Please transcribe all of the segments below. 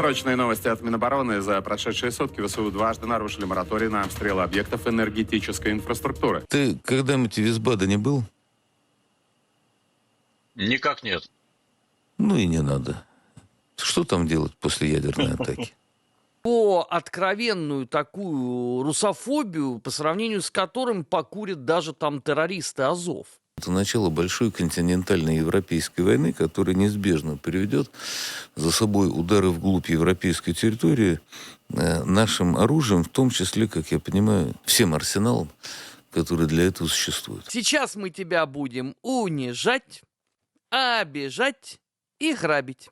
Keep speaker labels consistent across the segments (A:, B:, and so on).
A: Срочные новости от Минобороны. За прошедшие сутки ВСУ дважды нарушили мораторий на обстрелы объектов энергетической инфраструктуры.
B: Ты когда-нибудь в Висбаде не был?
C: Никак нет.
B: Ну и не надо. Что там делать после ядерной атаки?
D: по откровенную такую русофобию, по сравнению с которым покурят даже там террористы Азов.
B: Это начало большой континентальной европейской войны, которая неизбежно приведет за собой удары вглубь европейской территории э, нашим оружием, в том числе, как я понимаю, всем арсеналом, который для этого существует.
D: Сейчас мы тебя будем унижать, обижать и грабить.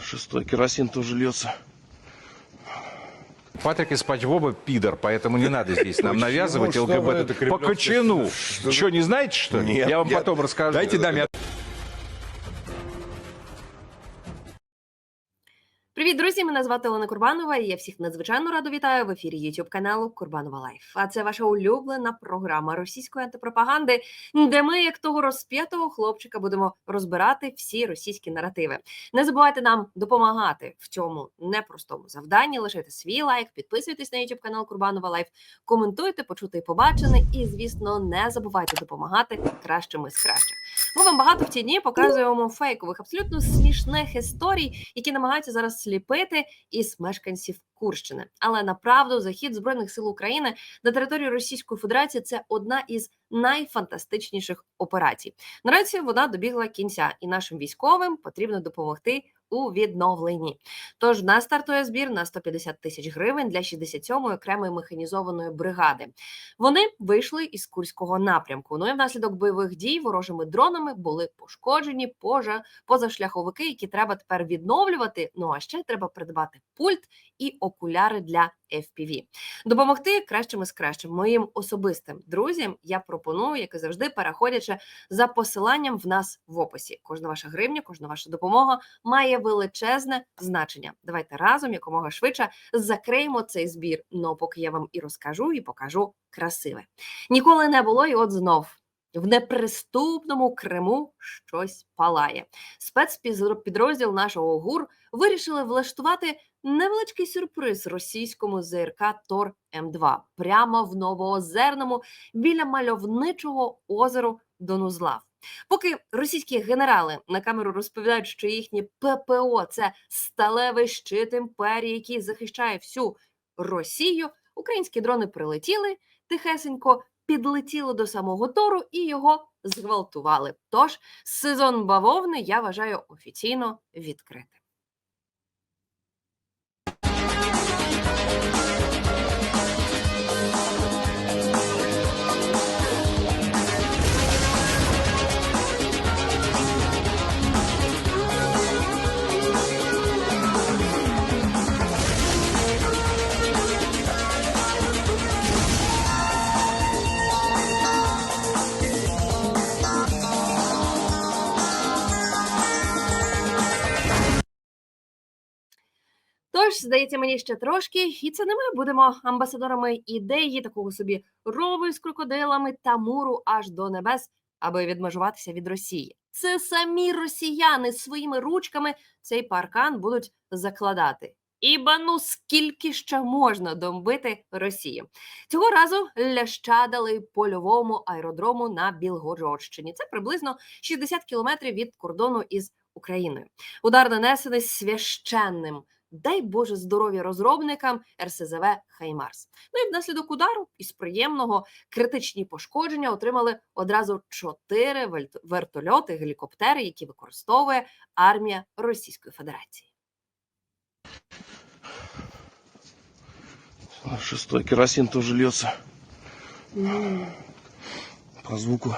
E: Шестой керосин тоже льется.
F: Патрик из Спанч Боба пидор, поэтому не надо здесь нам навязывать
E: Что вы это
F: ЛГБТ. По
E: кремлевское-
F: кочану.
E: Что-
F: Что, не знаете, что ли?
E: Нет,
F: Я вам
E: я-
F: потом расскажу.
E: Дайте даме
G: Мене звати Олена Курбанова, і я всіх надзвичайно радо вітаю в ефірі youtube каналу Курбанова Лайф. А це ваша улюблена програма російської антипропаганди, де ми, як того розп'ятого хлопчика, будемо розбирати всі російські наративи. Не забувайте нам допомагати в цьому непростому завданні. Лишайте свій лайк, підписуйтесь на youtube канал Курбанова Лайф, коментуйте, почути і побачене. І, звісно, не забувайте допомагати кращими з кращих. Ми вам багато в ті дні показуємо фейкових, абсолютно смішних історій, які намагаються зараз сліпити із мешканців Курщини. Але направду захід збройних сил України на територію Російської Федерації це одна із найфантастичніших операцій. Наразі вона добігла кінця, і нашим військовим потрібно допомогти у відновленні. Тож в нас стартує збір на 150 тисяч гривень для 67-ї окремої механізованої бригади. Вони вийшли із Курського напрямку. Ну і внаслідок бойових дій ворожими дронами були пошкоджені пожа позашляховики, які треба тепер відновлювати. Ну а ще треба придбати пульт і окуляри для FPV. Допомогти кращими з кращим моїм особистим друзям. Я пропоную, як і завжди, переходячи за посиланням в нас в описі. Кожна ваша гривня, кожна ваша допомога має величезне значення. Давайте разом якомога швидше закриємо цей збір. Ну поки я вам і розкажу, і покажу красиве. Ніколи не було, і от знов. В неприступному Криму щось палає. Спецпідрозділ нашого ГУР вирішили влаштувати невеличкий сюрприз російському ЗРК Тор М2 прямо в Новоозерному біля мальовничого озеру Донузлав. Поки російські генерали на камеру розповідають, що їхнє ППО це сталевий щит імперії, який захищає всю Росію, українські дрони прилетіли тихесенько, підлетіли до самого Тору і його зґвалтували. Тож сезон бавовни я вважаю офіційно відкритим. Тож, здається, мені ще трошки, і це не ми будемо амбасадорами ідеї такого собі рову з крокодилами та муру аж до небес, аби відмежуватися від Росії. Це самі росіяни своїми ручками цей паркан будуть закладати. Іба ну скільки ще можна домбити Росію. Цього разу ляща дали польовому аеродрому на Білгородщині. Це приблизно 60 кілометрів від кордону із Україною. Удар нанесений священним дай Боже здоров'я розробникам РСЗВ Хаймарс. Ну і внаслідок удару із приємного критичні пошкодження отримали одразу чотири вертольоти, гелікоптери, які використовує армія Російської Федерації.
E: Шестой керосин тоже льется. По звуку.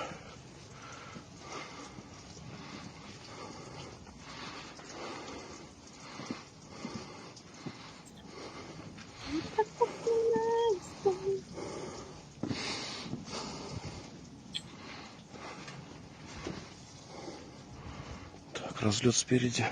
E: Разлет спереди.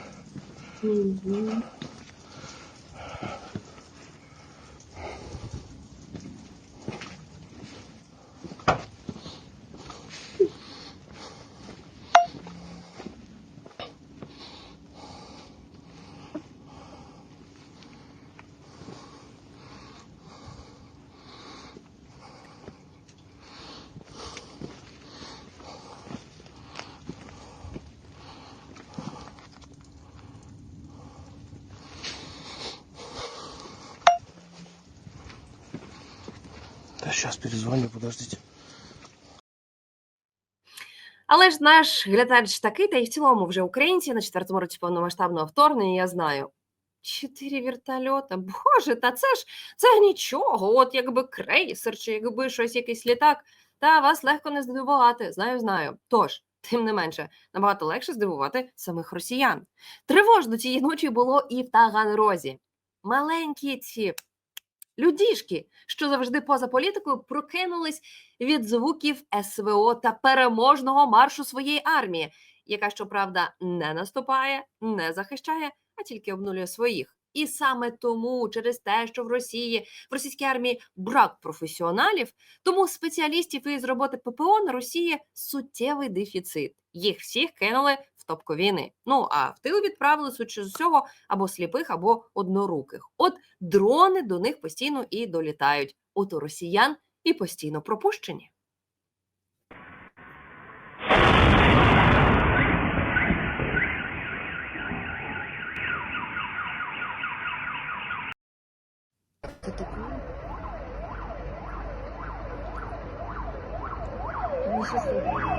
E: Сейчас перезвоню, подождите.
G: Але ж наш глядач такий, та й в цілому вже українці на четвертому році повномасштабного вторгнення, я знаю. Чотири вертольота. Боже, та це ж це нічого. От якби крейсер, чи якби щось, якийсь літак, та вас легко не здивувати. Знаю, знаю. Тож, тим не менше, набагато легше здивувати самих росіян. Тривожно цієї ночі було і в Таганрозі. Маленькі ці людішки, що завжди поза політикою, прокинулись від звуків СВО та переможного маршу своєї армії, яка, щоправда, не наступає, не захищає, а тільки обнулює своїх. І саме тому, через те, що в Росії в російській армії брак професіоналів, тому спеціалістів із роботи ППО на Росії суттєвий дефіцит. Їх всіх кинули в війни. Ну а в тил відправили судячи з усього або сліпих, або одноруких. От дрони до них постійно і долітають. От у росіян і постійно пропущені.
C: Да,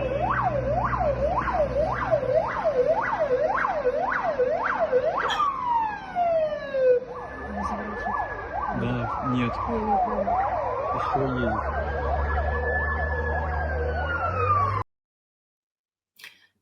C: нет. Еще едет.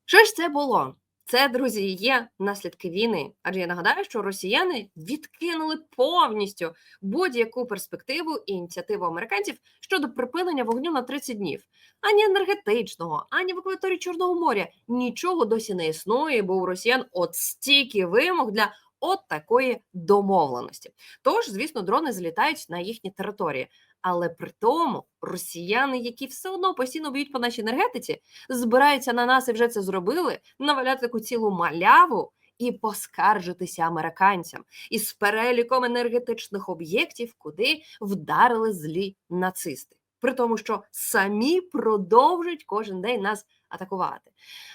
G: Що ж це було? Це, друзі, є наслідки війни. Адже я нагадаю, що росіяни відкинули повністю будь-яку перспективу і ініціативу американців щодо припинення вогню на 30 днів. Ані енергетичного, ані в акваторії Чорного моря нічого досі не існує, бо у росіян от стільки вимог для от такої домовленості. Тож, звісно, дрони залітають на їхні території. Але при тому росіяни, які все одно постійно б'ють по нашій енергетиці, збираються на нас і вже це зробили, наваляти таку цілу маляву і поскаржитися американцям із переліком енергетичних об'єктів, куди вдарили злі нацисти. При тому, що самі продовжують кожен день нас атакувати.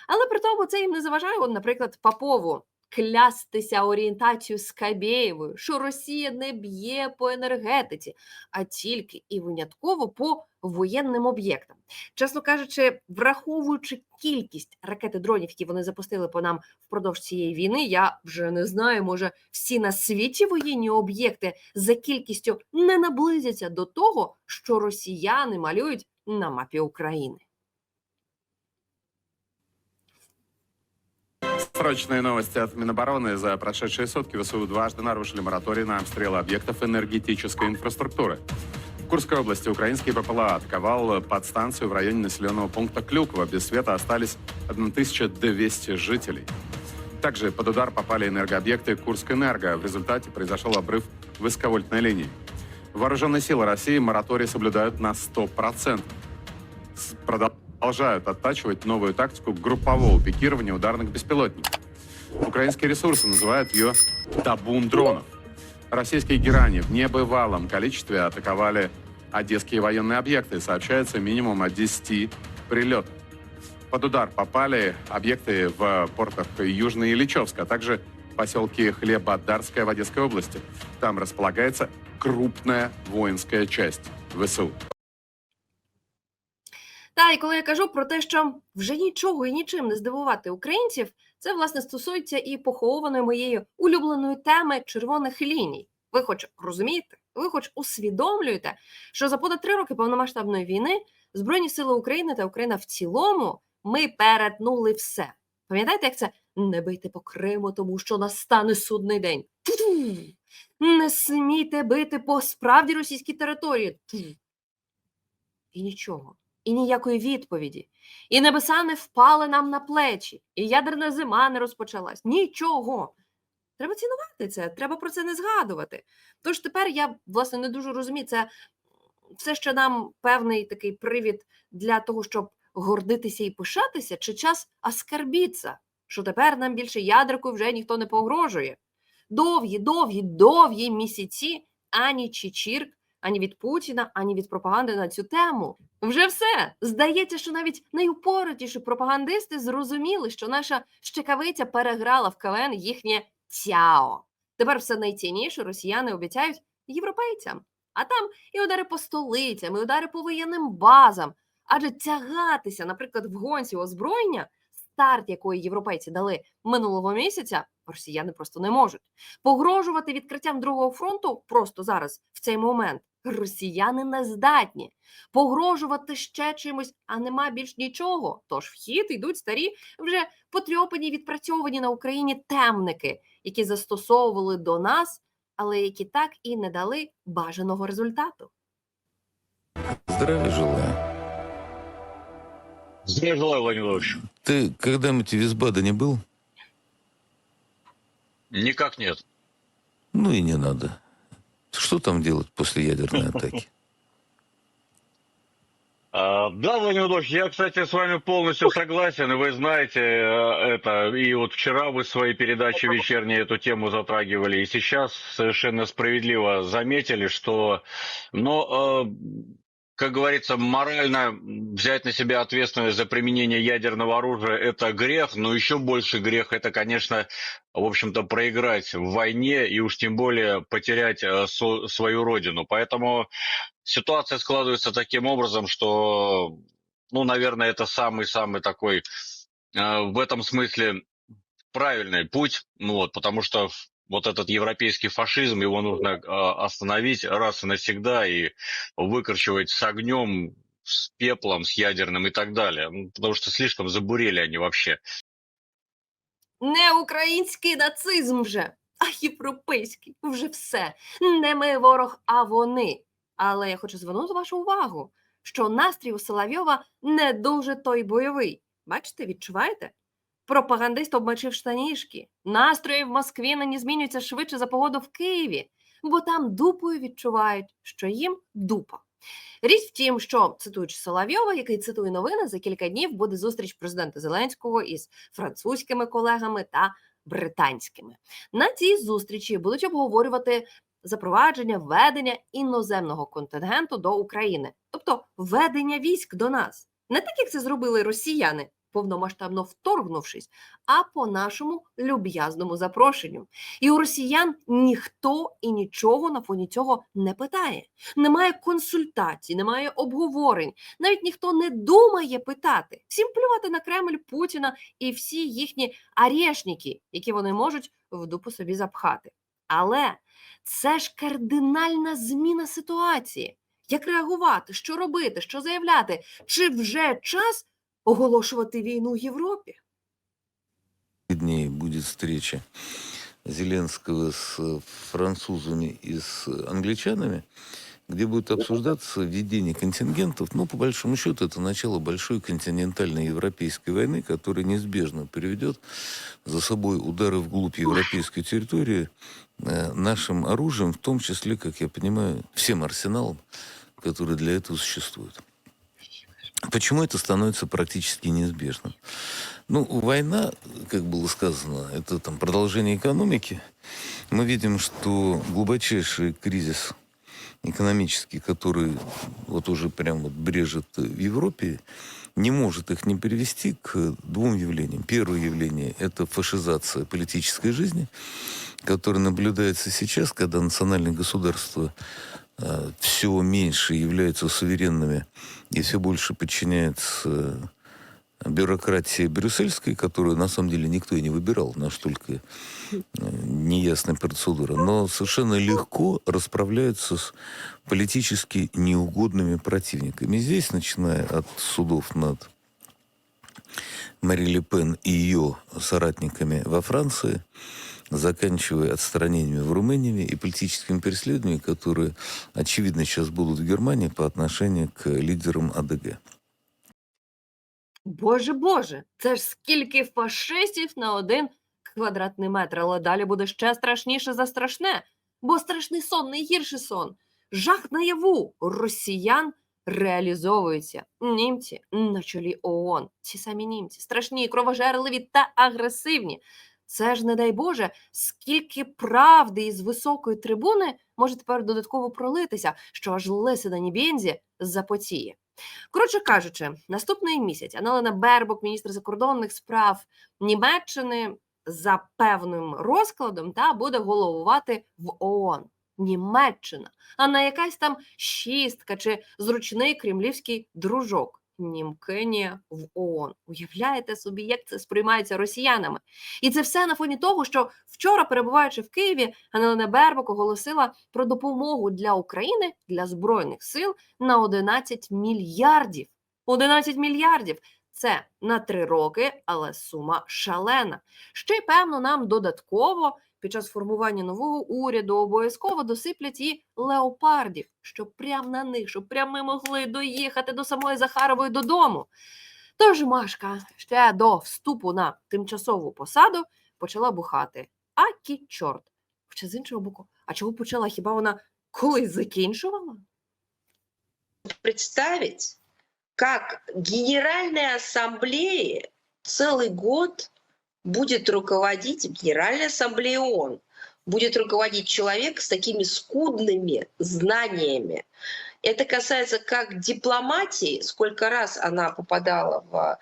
G: Але при тому це їм не заважає, от, наприклад, Попову клястися орієнтацією Скабєєвою, що Росія не б'є по енергетиці, а тільки і винятково по воєнним об'єктам. Чесно кажучи, враховуючи кількість ракет і дронів, які вони запустили по нам впродовж цієї війни, я вже не знаю, може всі на світі воєнні об'єкти за кількістю не наблизяться до того, що росіяни малюють на мапі України.
A: Срочные новости от Минобороны. За прошедшие сутки ВСУ дважды нарушили мораторий на обстрелы объектов энергетической инфраструктуры. В Курской области украинский ППЛА атаковал подстанцию в районе населенного пункта Клюква. Без света остались 1200 жителей. Также под удар попали энергообъекты Курскэнерго. В результате произошел обрыв высоковольтной линии. Вооруженные силы России мораторий соблюдают на 100%. С- Продолжают оттачивать новую тактику группового пикирования ударных беспилотников. Украинские ресурсы называют ее табун дронов. Российские герани в небывалом количестве атаковали одесские военные объекты. Сообщается минимум о 10 прилетах. Под удар попали объекты в портах Южной Ильичевска, а также поселке Хлебодарская в Одесской области. Там располагается крупная воинская часть ВСУ.
G: Та і коли я кажу про те, що вже нічого і нічим не здивувати українців, це власне стосується і похованої моєї улюбленої теми червоних ліній. Ви хоч розумієте, ви хоч усвідомлюєте, що за понад три роки повномасштабної війни Збройні сили України та Україна в цілому ми перетнули все. Пам'ятаєте, як це не бийте по Криму, тому що настане судний день. Ту-ту! Не смійте бити по справді російській території. Ту! І нічого і ніякої відповіді. І небеса не впали нам на плечі, і ядерна зима не розпочалась. Нічого. Треба цінувати це, треба про це не згадувати. Тож тепер я власне не дуже розумію, це все ще нам певний такий привід для того, щоб гордитися і пишатися, чи час оскарбіться, що тепер нам більше ядеркою вже ніхто не погрожує. Довгі, довгі, довгі місяці ані Чечірк, ані від Путіна, ані від пропаганди на цю тему. Вже все. Здається, що навіть найупоротіші пропагандисти зрозуміли, що наша щекавиця переграла в КВН їхнє тяо. Тепер все найцінніше росіяни обіцяють європейцям. А там і удари по столицям, і удари по воєнним базам. Адже тягатися, наприклад, в гонці озброєння, старт якої європейці дали минулого місяця, росіяни просто не можуть. Погрожувати відкриттям другого фронту просто зараз, в цей момент, росіяни не здатні. Погрожувати ще чимось, а нема більш нічого. Тож в хід йдуть старі, вже потрьопані, відпрацьовані на Україні темники, які застосовували до нас, але які так і не дали бажаного результату.
B: Здравия желаю.
H: Здравия желаю, Владимир Владимирович.
B: Ты когда-нибудь в Висбадене был?
H: Никак нет.
B: Ну и не надо. Что там делать после ядерной атаки?
H: А, да, Владимир Владимирович, я, кстати, с вами полностью согласен, и вы знаете э, это. И вот вчера вы в своей передаче вечерней эту тему затрагивали, и сейчас совершенно справедливо заметили, что, но, э, как говорится, морально взять на себя ответственность за применение ядерного оружия – это грех, но еще больше грех – это, конечно, в общем-то, проиграть в войне и уж тем более потерять э, свою родину. Поэтому ситуация складывается таким образом, что, ну, наверное, это самый-самый такой э, в этом смысле правильный путь, ну вот, потому что вот этот европейский фашизм, его нужно э, остановить раз и навсегда и выкорчевать с огнем, с пеплом, с ядерным и так далее, Ну, потому что слишком забурели они вообще.
G: Не український нацизм вже, а європейський. Вже все. Не ми ворог, а вони. Але я хочу звернути вашу увагу, що настрій у Соловйова не дуже той бойовий. Бачите, відчуваєте? Пропагандист обмочив штанішки. Настрої в Москві нині змінюються швидше за погоду в Києві, бо там дупою відчувають, що їм дупа. Річ в тім, що цитуючи Соловйова, який цитує новини, за кілька днів буде зустріч президента Зеленського із французькими колегами та британськими. На цій зустрічі будуть обговорювати запровадження введення іноземного контингенту до України, тобто введення військ до нас, не так як це зробили росіяни, повномасштабно вторгнувшись, а по нашому люб'язному запрошенню. І у росіян ніхто і нічого на фоні цього не питає. Немає консультацій, немає обговорень. Навіть ніхто не думає питати. Всім плювати на Кремль Путіна і всі їхні арешники, які вони можуть в дупу собі запхати. Але це ж кардинальна зміна ситуації. Як реагувати, що робити, що заявляти? Чи вже час оголошувати війну Європі?
B: дней будет встреча Зеленского с э, французами и с англичанами, где будет обсуждаться введение контингентов. Ну, по большому счету, это начало большой континентальной европейской войны, которая неизбежно приведет за собой удары вглубь европейской территории э, нашим оружием, в том числе, как я понимаю, всем арсеналом, который для этого существует. Почему это становится практически неизбежным? Ну, война, как было сказано, это там продолжение экономики. Мы видим, что глубочайший кризис экономический, который вот уже прям вот брежет в Европе, не может их не перевести к двум явлениям. Первое явление – это фашизация политической жизни, которая наблюдается сейчас, когда национальные государства э, все меньше являются суверенными и все больше подчиняются бюрократии брюссельской, которую на самом деле никто и не выбирал, настолько э, неясная процедура, но совершенно легко расправляются с политически неугодными противниками. Здесь, начиная от судов над Мари Ле Пен и ее соратниками во Франции, заканчивая отстранениями в Румынии и политическими преследованиями, которые, очевидно, сейчас будут в Германии по отношению к лидерам АДГ.
G: Боже Боже, це ж скільки фашистів на один квадратний метр, але далі буде ще страшніше за страшне, бо страшний сон найгірший сон. Жах наяву росіян реалізовується. Німці на чолі ООН. Ці самі німці, страшні, кровожерливі та агресивні. Це ж, не дай Боже, скільки правди із високої трибуни може тепер додатково пролитися, що аж лисина Нібензі запотіє. Коротше кажучи, наступний місяць Аналена Бербок, міністр закордонних справ Німеччини, за певним розкладом та буде головувати в ООН. Німеччина, а не якась там шістка чи зручний кремлівський дружок. Німкенія в ООН. Уявляєте собі, як це сприймається росіянами? І це все на фоні того, що вчора, перебуваючи в Києві, Ганелина Бербок оголосила про допомогу для України для збройних сил на 11 мільярдів. 11 мільярдів. Це на три роки, але сума шалена. Ще й певно, нам додатково під час формування нового уряду обов'язково досиплять і леопардів, щоб прямо на них, щоб прямо ми могли доїхати до самої Захарової додому. Тож Машка ще до вступу на тимчасову посаду почала бухати. Акі чорт. Хоча з іншого боку, а чого почала? Хіба вона колись закінчувала?
I: представить, как Генеральная Ассамблея целый год будет руководить Генеральной Ассамблеей ООН. Будет руководить человек с такими скудными знаниями. Это касается как дипломатии, сколько раз она попадала в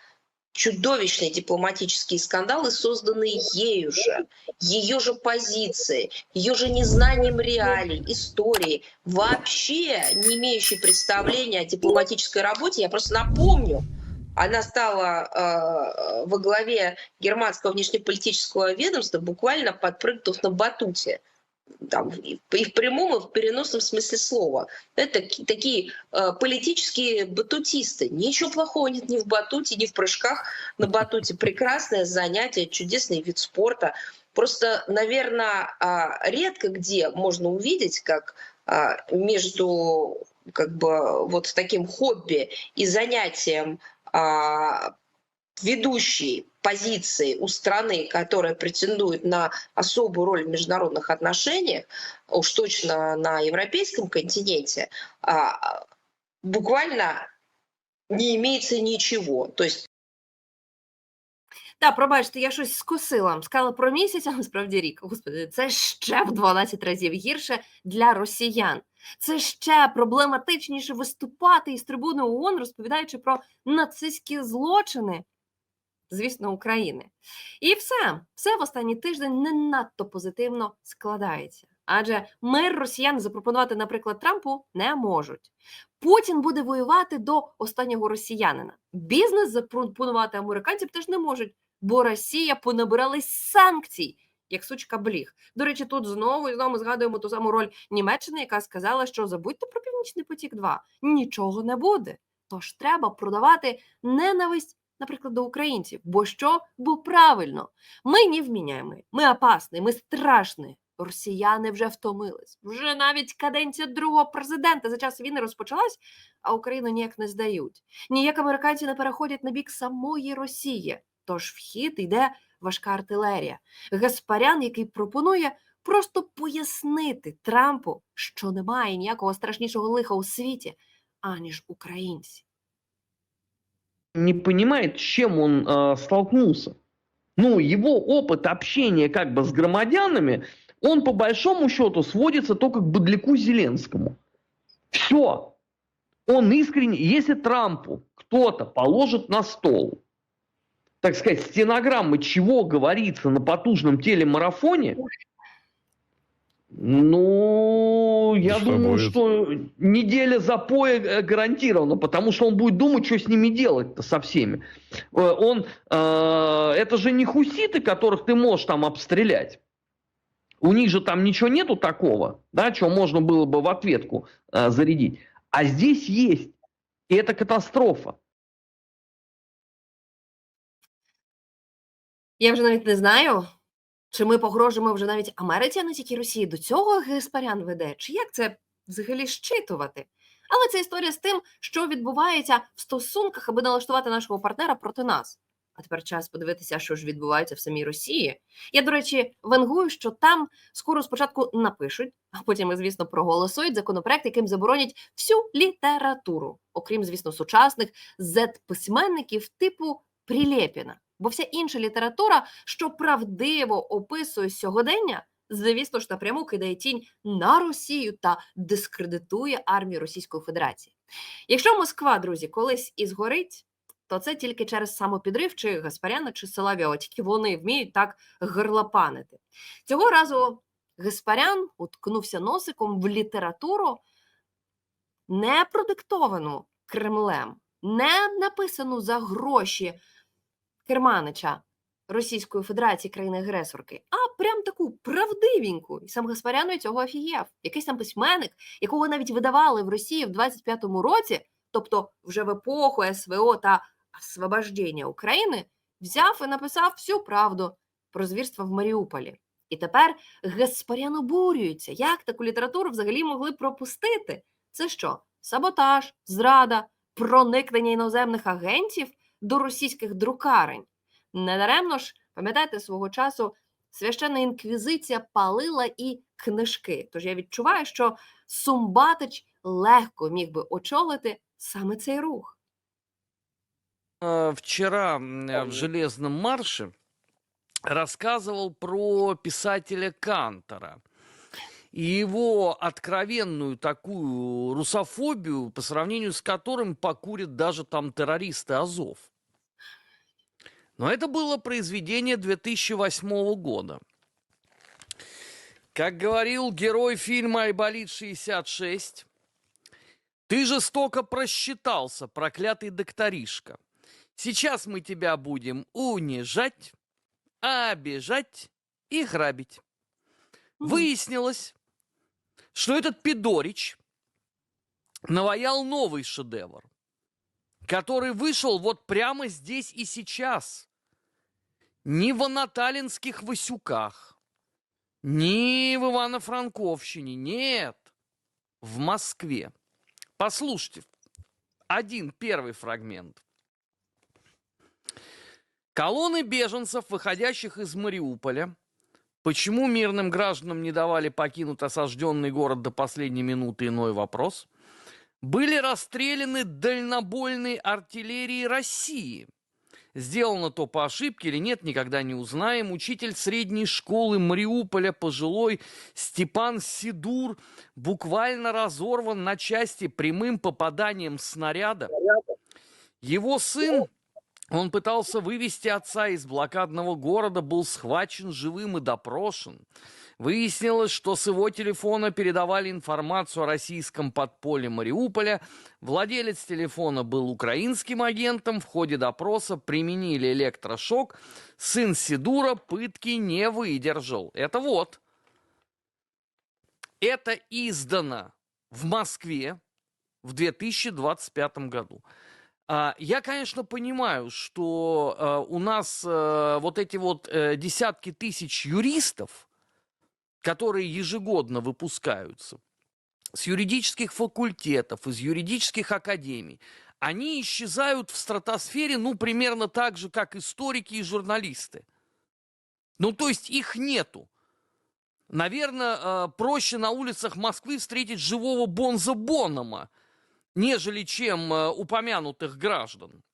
I: чудовищные дипломатические скандалы, созданные ею же, ее же позиции, ее же незнанием реалий, истории, вообще не имеющей представления о дипломатической работе. Я просто напомню, она стала э, во главе германского внешнеполитического ведомства, буквально подпрыгнув на батуте. Там, и в прямом, и в переносном смысле слова. Это таки- такие э, политические батутисты. Ничего плохого нет ни в батуте, ни в прыжках на батуте. Прекрасное занятие, чудесный вид спорта. Просто, наверное, редко где можно увидеть, как а, между как бы вот таким хобби и занятием ведущей позиции у страны, которая претендует на особую роль в международных отношениях, уж точно на европейском континенте, а, буквально не имеется ничего. То есть
G: Та, пробачте, я щось скосила. Сказала про місяць, а насправді рік. Господи, це ще в 12 разів гірше для росіян. Це ще проблематичніше виступати із трибуни ООН, розповідаючи про нацистські злочини, звісно, України. І все, все в останній тиждень не надто позитивно складається. Адже мир росіяни запропонувати, наприклад, Трампу не можуть. Путін буде воювати до останнього росіянина. Бізнес запропонувати американцям теж не можуть, бо Росія понабиралась санкцій, як сучка бліг. До речі, тут знову і знову ми згадуємо ту саму роль Німеччини, яка сказала, що забудьте про Північний потік 2 нічого не буде. Тож треба продавати ненависть, наприклад, до українців. Бо що? Бо правильно, ми не вміняємо, ми опасні, ми страшні. Росіяни вже втомились. Вже навіть каденція другого президента за час війни розпочалась, а Україну ніяк не здають. Ніяк американці не переходять на бік самої Росії. Тож в хід йде важка артилерія. Гаспарян, який пропонує просто пояснити Трампу, що немає ніякого страшнішого лиха у світі, аніж українці.
C: Не понимает, с чем он э, столкнулся. Ну, его опыт общения как бы с громадянами, он по большому счету сводится только к быдляку Зеленскому. Все. Он искренне, если Трампу кто-то положит на стол, так сказать, стенограммы, чего говорится на потужном телемарафоне, ну, я
F: Что
C: думаю,
F: будет?
C: что неделя запоя э, гарантирована, потому что он будет думать, что с ними делать-то со всеми. Э, Он, э, это же не хуситы, которых ты можешь там обстрелять. У них же там ничего нету такого, да, что можно было бы в ответку э, зарядить. А здесь есть. И это катастрофа.
G: Я вже навіть не знаю, чи ми погрожуємо вже навіть Америці, а не тільки Росії. До цього Гаспарян веде, чи як це взагалі щитувати? Але це історія з тим, що відбувається в стосунках, аби налаштувати нашого партнера проти нас. А тепер час подивитися, що ж відбувається в самій Росії. Я, до речі, венгую, що там скоро спочатку напишуть, а потім, звісно, проголосують законопроект, яким заборонять всю літературу, окрім, звісно, сучасних зет-письменників типу Прилєпіна. Бо вся інша література, що правдиво описує сьогодення, звісно ж напряму кидає тінь на Росію та дискредитує армію Російської Федерації. Якщо Москва, друзі, колись і згорить, то це тільки через самопідрив чи Гаспаряна, чи Соловйова, тільки вони вміють так герлапанити. Цього разу Гаспарян уткнувся носиком в літературу, не продиктовану Кремлем, не написану за гроші Керманича Російської Федерації країни-агресорки, а прям таку правдивеньку. І сам Гаспарян від цього офігєв. Якийсь там письменник, якого навіть видавали в Росії в 25-му році, тобто вже в епоху СВО та освобождення України, взяв і написав всю правду про звірства в Маріуполі. І тепер Гаспарян обурюється, як таку літературу взагалі могли пропустити. Це що? Саботаж, зрада, проникнення іноземних агентів до російських друкарень. Недаремно ж, пам'ятаєте, свого часу священна інквізиція палила і книжки. Тож я відчуваю, що Сумбатич легко міг би очолити саме цей рух.
D: Э, Вчера м, э, в «Железном марше» рассказывал про писателя Кантора и его откровенную такую русофобию, по сравнению с которым покурят даже там террористы Азов. Но это было произведение 2008 года. Как говорил герой фильма «Айболит-66», ты жестоко просчитался, проклятый докторишка. Сейчас мы тебя будем унижать, обижать и грабить. Выяснилось, что этот Пидорич наваял новый шедевр, который вышел вот прямо здесь и сейчас. Не в Анаталинских Васюках, не в Ивано-Франковщине, нет, в Москве. Послушайте, один первый фрагмент. Колонны беженцев, выходящих из Мариуполя, почему мирным гражданам не давали покинуть осажденный город до последней минуты, иной вопрос, были расстреляны дальнобойной артиллерией России. Сделано то по ошибке или нет, никогда не узнаем. Учитель средней школы Мариуполя, пожилой Степан Сидур, буквально разорван на части прямым попаданием снаряда. Его сын, он пытался вывести отца из блокадного города, был схвачен живым и допрошен. Выяснилось, что с его телефона передавали информацию о российском подполье Мариуполя. Владелец телефона был украинским агентом. В ходе допроса применили электрошок. Сын Сидура пытки не выдержал. Это вот. Это издано в Москве в 2025 году. А, Я, конечно, понимаю, что э, у нас э, вот эти вот э, десятки тысяч юристов, которые ежегодно выпускаются с юридических факультетов, из юридических академий, они исчезают в стратосфере, ну, примерно так же, как историки и журналисты. Ну, то есть их нету. Наверное, э, проще на улицах Москвы встретить живого Бонза Бонома, нежели чем э, упомянутых граждан.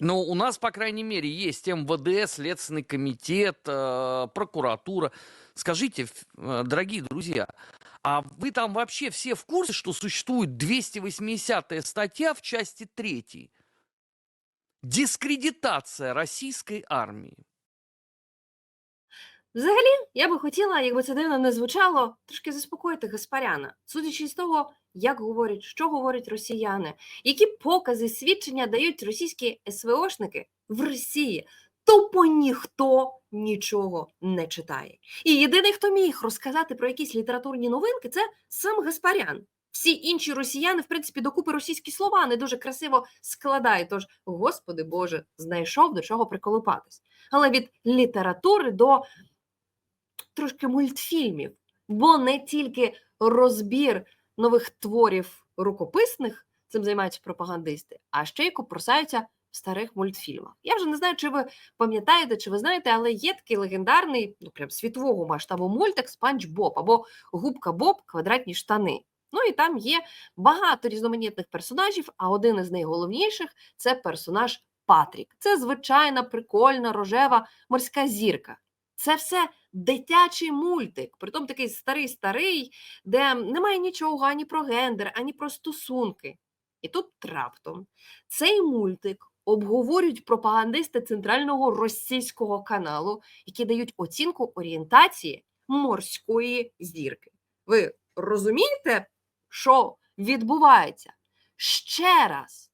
D: Но у нас, по крайней мере, есть МВД, Следственный комитет, э, прокуратура. Скажите, э, дорогие друзья, а вы там вообще все в курсе, что существует 280-я статья в части 3? Дискредитация российской армии.
G: Взагалі, я би хотіла, якби це дивно не звучало, трошки заспокоїти Гаспаряна, судячи з того, як говорять, що говорять росіяни, які покази свідчення дають російські СВОшники в Росії. Тупо ніхто нічого не читає. І єдиний, хто міг розказати про якісь літературні новинки, це сам Гаспарян. Всі інші росіяни, в принципі, докупи російські слова не дуже красиво складають. Тож, господи Боже, знайшов до чого приколупатись. Але від літератури до трошки мультфільмів, бо не тільки розбір нових творів рукописних, цим займаються пропагандисти, а ще й копросаються в старих мультфільмах. Я вже не знаю, чи ви пам'ятаєте, чи ви знаєте, але є такий легендарний, ну прям світового масштабу мультик Спанч Боб або Губка Боб Квадратні штани. Ну і там є багато різноманітних персонажів, а один із найголовніших це персонаж Патрік. Це звичайна прикольна рожева морська зірка. Це все дитячий мультик, притом такий старий-старий, де немає нічого ані про гендер, ані про стосунки. І тут раптом цей мультик обговорюють пропагандисти центрального російського каналу, які дають оцінку орієнтації морської зірки. Ви розумієте, що відбувається? Ще раз,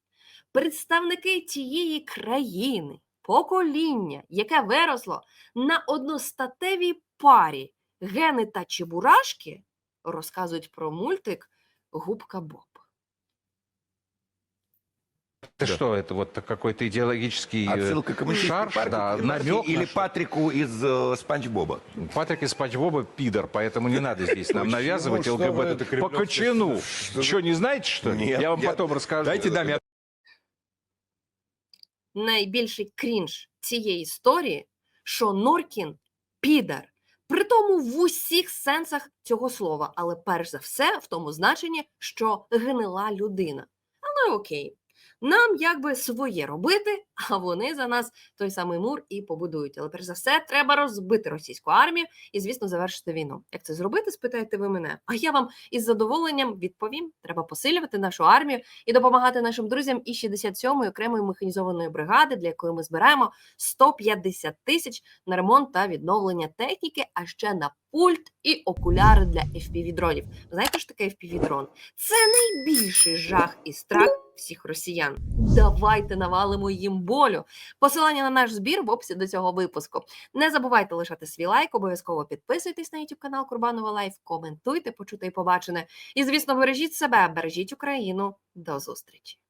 G: представники тієї країни, покоління, яке виросло на одностатевій парі гени та чебурашки, розказують про мультик Губка Боб.
F: Это что, это вот какой-то идеологический э,
J: Отсылка к коммунистической
F: шарж,
J: партии,
F: да,
J: партии
F: намек
J: или Патрику из э, Спанч Боба?
F: Патрик из Спанч Боба пидор, поэтому не надо здесь нам
J: Почему?
F: навязывать
J: Что вы, это
F: ЛГБТ. По
J: кремлевская-
F: кочану.
J: Что
F: Что, не знаете, что ли?
J: Нет,
F: Я вам
J: нет.
F: потом расскажу.
J: Дайте даме
G: найбільший крінж цієї історії, що Норкін підар. Притому в усіх сенсах цього слова, але перш за все в тому значенні, що гнила людина. Але окей, нам якби своє робити, а вони за нас той самий мур і побудують. Але перш за все, треба розбити російську армію і, звісно, завершити війну. Як це зробити, спитаєте ви мене? А я вам із задоволенням відповім: треба посилювати нашу армію і допомагати нашим друзям із 67-ї окремої механізованої бригади, для якої ми збираємо 150 тисяч на ремонт та відновлення техніки, а ще на пульт і окуляри для FPV-дронів. Знаєте, що таке FPV-дрон? Це найбільший жах і страх всіх росіян. Давайте навалимо їм болю. Посилання на наш збір в описі до цього випуску. Не забувайте лишати свій лайк, обов'язково підписуйтесь на YouTube канал Курбанова Лайф, коментуйте, почути і побачене. І, звісно, бережіть себе, бережіть Україну. До зустрічі!